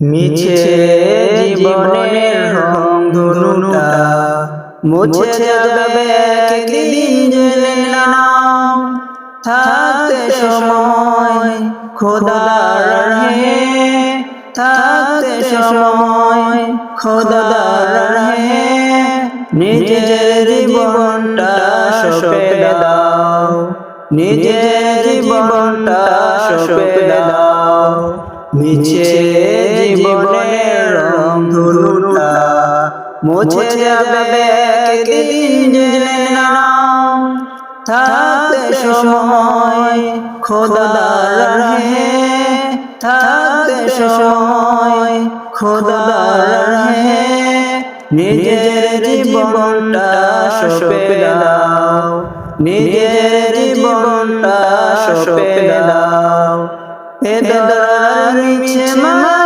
মিছে জীবনের রং ধনুটা মুছে যাবে একদিন জেনে নাও। থাকতে সময় খোদার হে থাকতে সময় খোদার হে নিজের জীবনটা সপে দাও নিজের জীবনটা সপে দাও। মিছে জীবনের রং ধনুটা মুছে যাবে জেনে নাও। থাকতে সময় খোদার হে থাকতে সময় খোদার হে নিজের জীবনটা সপে দাও, নিজের জীবনটা সপে দাও। এ দরার মিছে বন্ধন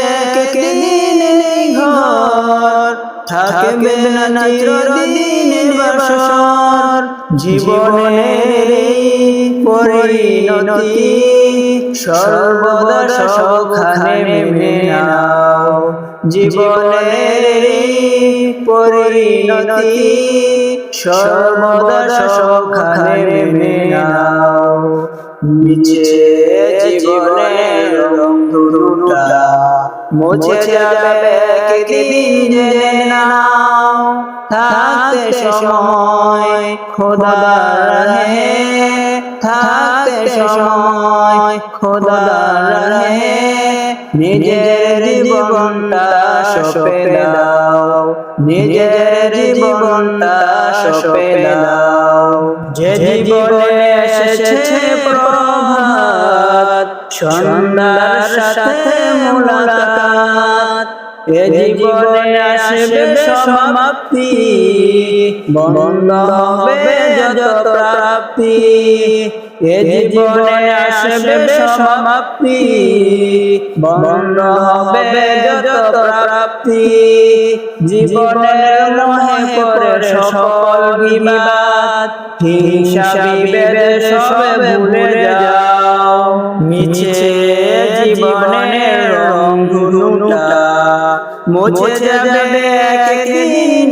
থাকবে না চিরদিন বসর। জীবনের পরিণতি সর্বদা সখানে মেনে নাও। জীবনের পরিণতি সর্বদা সখানে মেনে নাও। মিছে জীবনের মুছে যাবে নাও থাকতে সময় খোদার হে থাকতে সময় খোদার হে নিজের জীবনটা সপে দাও, নিজের জীবনটা দাও। যে জীবনে এসেছে প্রভাত সন্ধ্যার সাথে মুলাকাত এ জীবনে আসবে সমাপ্তি, বন্ধ হবে যত প্রাপ্তি। এ জীবনে আসবে সমাপ্তি, বন্ধ হবে যত প্রাপ্তি। জীবনের মোহে পরে সকল বিবাদ, হিংসা বিভেদ সবে ভুলে মুছে যাবে একদিন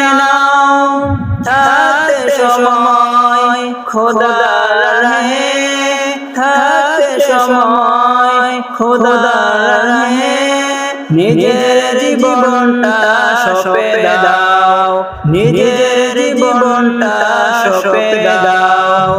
নাও থাকতে সময় খোদার হে থাকতে সময় খোদার হে নিজের জীবনটা সপে দাও। নিজের জীবনটা সপে দাও।